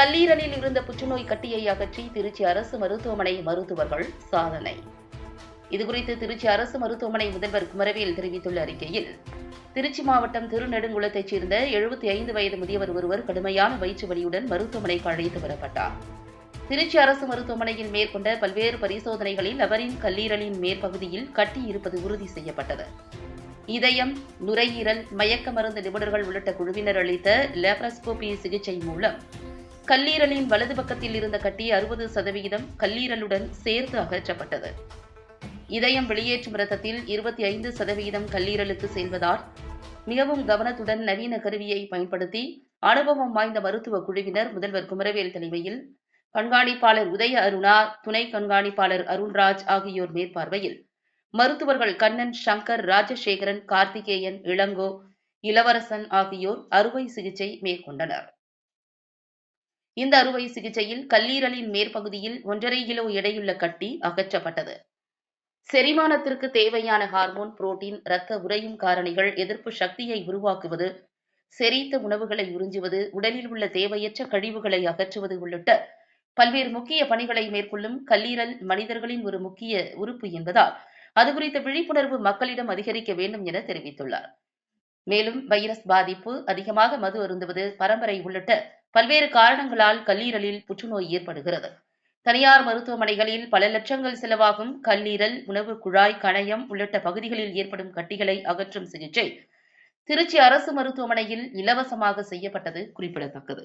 கல்லீரலில் இருந்த புற்றுநோய் கட்டியை அகற்றி திருச்சி அரசு மருத்துவமனை மருத்துவர்கள் சாதனை. இதுகுறித்து திருச்சி அரசு மருத்துவமனை முதல்வர் குமரவேல் தெரிவித்துள்ள அறிக்கையில் திருச்சி மாவட்டம் திருநெடுங்குளத்தைச் சேர்ந்த எழுபத்தி ஐந்து வயது முதியவர் ஒருவர் கடுமையான வயிற்று வலியுடன் மருத்துவமனைக்கு அழைத்து வரப்பட்டார். திருச்சி அரசு மருத்துவமனையில் மேற்கொண்ட பல்வேறு பரிசோதனைகளில் அவரின் கல்லீரலின் மேற்பகுதியில் கட்டி இருப்பது உறுதி செய்யப்பட்டது. இதயம் நுரையீரல் மயக்க மருந்து நிபுணர்கள் உள்ளிட்ட குழுவினர் அளித்த லேப்ரஸ்கோபி சிகிச்சை மூலம் கல்லீரலின் வலது பக்கத்தில் இருந்த கட்டி அறுபது சதவிகிதம் கல்லீரலுடன் சேர்த்து அகற்றப்பட்டது. இதயம் வெளியேற்றும் ரத்தத்தில் இருபத்தி ஐந்து சதவிகிதம் கல்லீரலுக்கு செல்வதால் மிகவும் கவனத்துடன் நவீன கருவியை பயன்படுத்தி அனுபவம் வாய்ந்த மருத்துவ குழுவினர் முதல்வர் குமரவேல் தலைமையில் கண்காணிப்பாளர் உதய அருணா துணை கண்காணிப்பாளர் அருண்ராஜ் ஆகியோர் மேற்பார்வையில் மருத்துவர்கள் கண்ணன் சங்கர் ராஜசேகரன் கார்த்திகேயன் இளங்கோ இளவரசன் ஆகியோர் அறுவை சிகிச்சை மேற்கொண்டனர். இந்த அறுவை சிகிச்சையில் கல்லீரலின் மேற்பகுதியில் ஒன்றரை கிலோ எடையுள்ள கட்டி அகற்றப்பட்டது. செரிமானத்திற்கு தேவையான ஹார்மோன் புரோட்டீன் இரத்த உறையும் காரணிகள் எதிர்ப்பு சக்தியை உருவாக்குவது செரித்த உணவுகளை உறிஞ்சுவது உடலில் உள்ள தேவையற்ற கழிவுகளை அகற்றுவது உள்ளிட்ட பல்வேறு முக்கிய பணிகளை மேற்கொள்ளும் கல்லீரல் மனிதர்களின் ஒரு முக்கிய உறுப்பு என்பதால் அது குறித்த விழிப்புணர்வு மக்களிடம் அதிகரிக்க வேண்டும் என தெரிவித்துள்ளார். மேலும் வைரஸ் பாதிப்பு அதிகமாக மது அருந்துவது பரம்பரை உள்ளிட்ட பல்வேறு காரணங்களால் கல்லீரலில் புற்றுநோய் ஏற்படுகிறது. தனியார் மருத்துவமனைகளில் பல லட்சங்கள் செலவாகும் கல்லீரல் உணவு குழாய் கணையம் உள்ளிட்ட பகுதிகளில் ஏற்படும் கட்டிகளை அகற்றும் சிகிச்சை திருச்சி அரசு மருத்துவமனையில் இலவசமாக செய்யப்பட்டது குறிப்பிடத்தக்கது.